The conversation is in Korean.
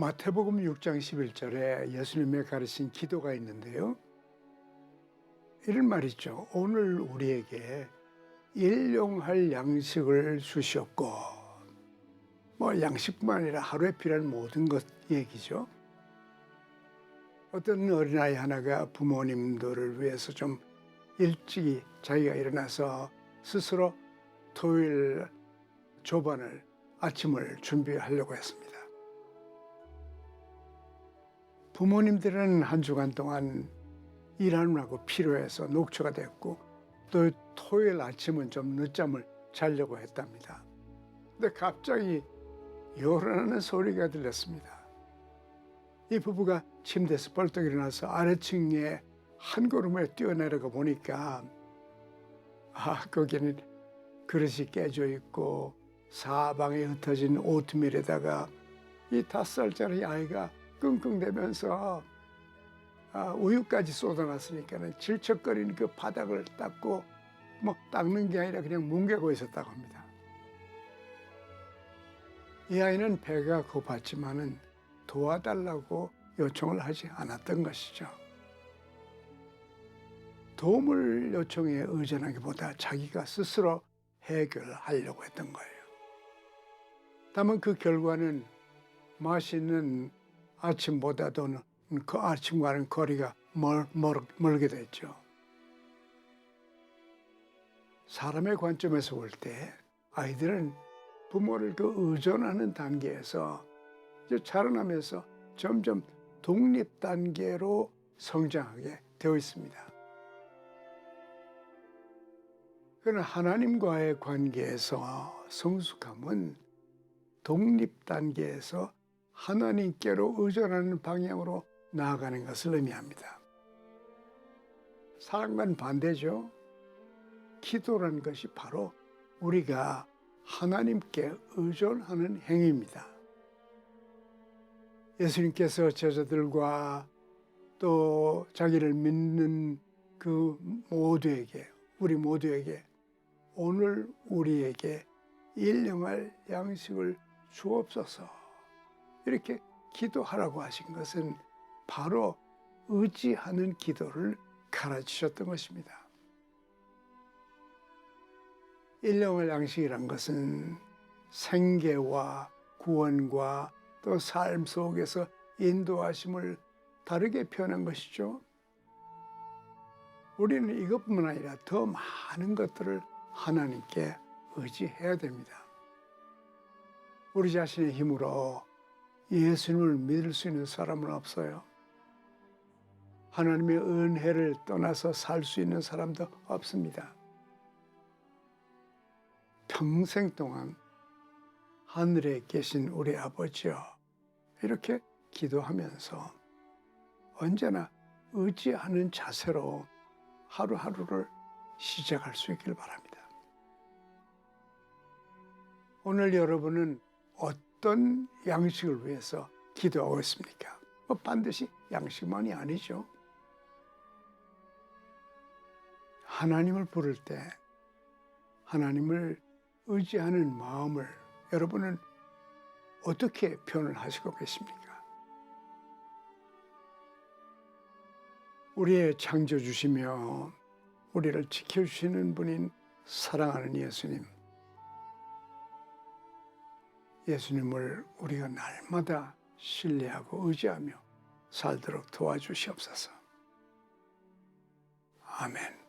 마태복음 6장 11절에 예수님의 가르친 기도가 있는데요. 이런 말 있죠. 오늘 우리에게 일용할 양식을 주시옵고 뭐 양식뿐만 아니라 하루에 필요한 모든 것 얘기죠. 어떤 어린아이 하나가 부모님들을 위해서 좀 일찍이 자기가 일어나서 스스로 토요일 조반을 아침을 준비하려고 했습니다. 부모님들은 한 주간 동안 일하느라고 필요해서 녹초가 됐고 또 토요일 아침은 좀 늦잠을 자려고 했답니다. 근데 갑자기 요란하는 소리가 들렸습니다. 이 부부가 침대에서 벌떡 일어나서 아래층에 한 걸음에 뛰어내려가 보니까 아 거기는 그릇이 깨져 있고 사방에 흩어진 오트밀에다가 이 다섯 살짜리 아이가 끙끙대면서 아, 우유까지 쏟아놨으니까는 질척거리는 그 바닥을 닦고 뭐 닦는 게 아니라 그냥 뭉개고 있었다고 합니다. 이 아이는 배가 고팠지만은 도와달라고 요청을 하지 않았던 것이죠. 도움을 요청에 의존하기보다 자기가 스스로 해결하려고 했던 거예요. 다만 그 결과는 맛있는 아침보다도 그 아침과는 거리가 멀, 멀, 멀게 됐죠. 사람의 관점에서 볼 때 아이들은 부모를 그 의존하는 단계에서 이제 자라나면서 점점 독립 단계로 성장하게 되어 있습니다. 그러나 하나님과의 관계에서 성숙함은 독립 단계에서 하나님께로 의존하는 방향으로 나아가는 것을 의미합니다. 사랑과는 반대죠. 기도라는 것이 바로 우리가 하나님께 의존하는 행위입니다. 예수님께서 제자들과 또 자기를 믿는 그 모두에게, 우리 모두에게 오늘 우리에게 일용할 양식을 주옵소서. 이렇게 기도하라고 하신 것은 바로 의지하는 기도를 가르치셨던 것입니다. 일용할 양식이란 것은 생계와 구원과 또 삶 속에서 인도하심을 다르게 표현한 것이죠. 우리는 이것뿐만 아니라 더 많은 것들을 하나님께 의지해야 됩니다. 우리 자신의 힘으로 예수님을 믿을 수 있는 사람은 없어요. 하나님의 은혜를 떠나서 살 수 있는 사람도 없습니다. 평생 동안 하늘에 계신 우리 아버지여 이렇게 기도하면서 언제나 의지하는 자세로 하루하루를 시작할 수 있길 바랍니다. 오늘 여러분은 어떤 양식을 위해서 기도하고 있습니까? 뭐 반드시 양식만이 아니죠. 하나님을 부를 때 하나님을 의지하는 마음을 여러분은 어떻게 표현을 하시고 계십니까? 우리의 창조주시며 우리를 지켜주시는 분인 사랑하는 예수님. 예수님을 우리가 날마다 신뢰하고 의지하며 살도록 도와주시옵소서. 아멘.